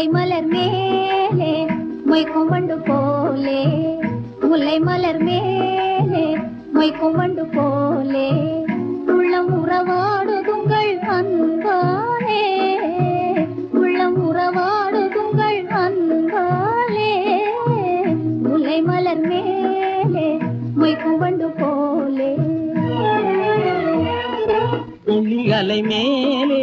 முல்லை மலர் மேலே மொய்க்கும் வண்டு போலே. முல்லை மலர் மேலே மொய்க்கும் வண்டு போலே. உள்ளம் உறவாடுதுங்கள் அன்பாலே. உள்ளம் உறவாடுதுங்கள் அன்பாலே. முல்லை மலர் மேலே மொய்க்கும் வண்டு போலே. வெள்ளி அலை மேலே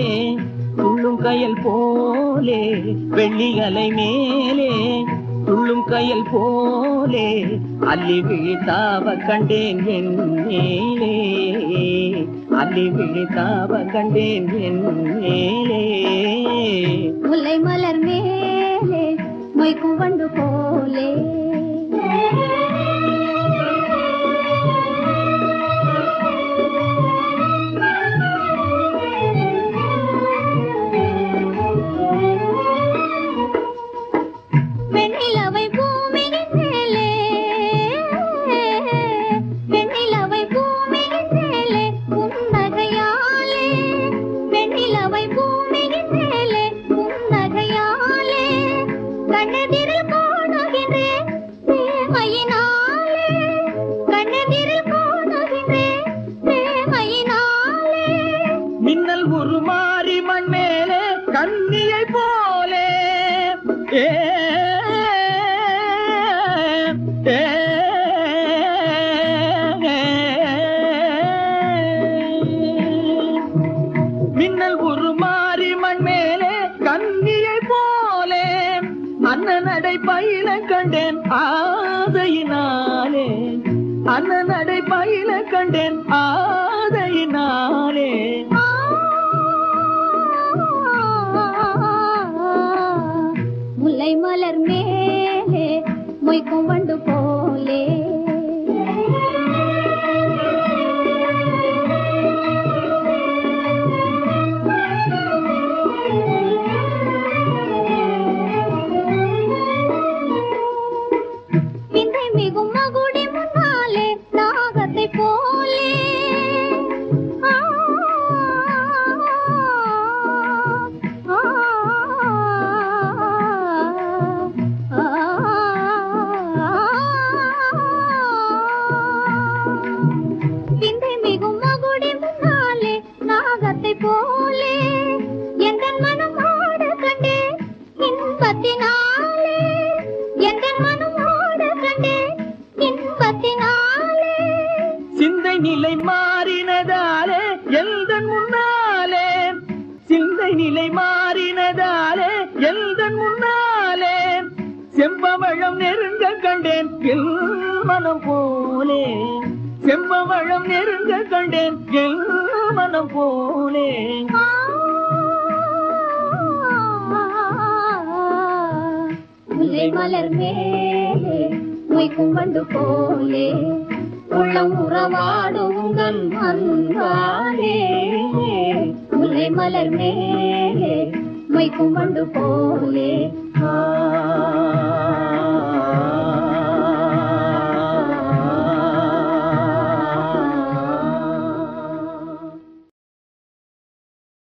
துள்ளும் கயல் போலே வெள்ளி அலை மேலே துள்ளும் கயல் போலே அள்ளி விழித்தாவ கண்டேன் என் மேலே. அள்ளி விழித்தாவ கண்டேன் என் மேலே. முல்லை மலர் மேலே மொய்க்கும் வண்டு போலே. நிலவை பூமியின் மேலே புன்னகையாலே கண்ணெதிரில் காணுகின்றேன். உருமாறி மண் மேலே கண்ணியை போலே அண்ணனடை பயில கண்டேன் ஆதையினாலே அண்ணனடை பயில கண்டேன் ஆதையினாலே முல்லை மலர் மேலே மொய்க்கும் சிந்தை நிலை மாறினதாலே எந்த முன்னாலே செம்பவழம் நெருங்க கண்டேன் எல் மனம் போலே. செம்பவழம் நெருங்க கண்டேன் எல் மனம் போலே. முல்லை மலர் மேலே மொய்க்கும் வண்டு போலே. உள்ளம் உறவாடுங்கள் அன்பாலே. முல்லை மலர் மேலே மைக்கும் வண்டு போலே ஆ.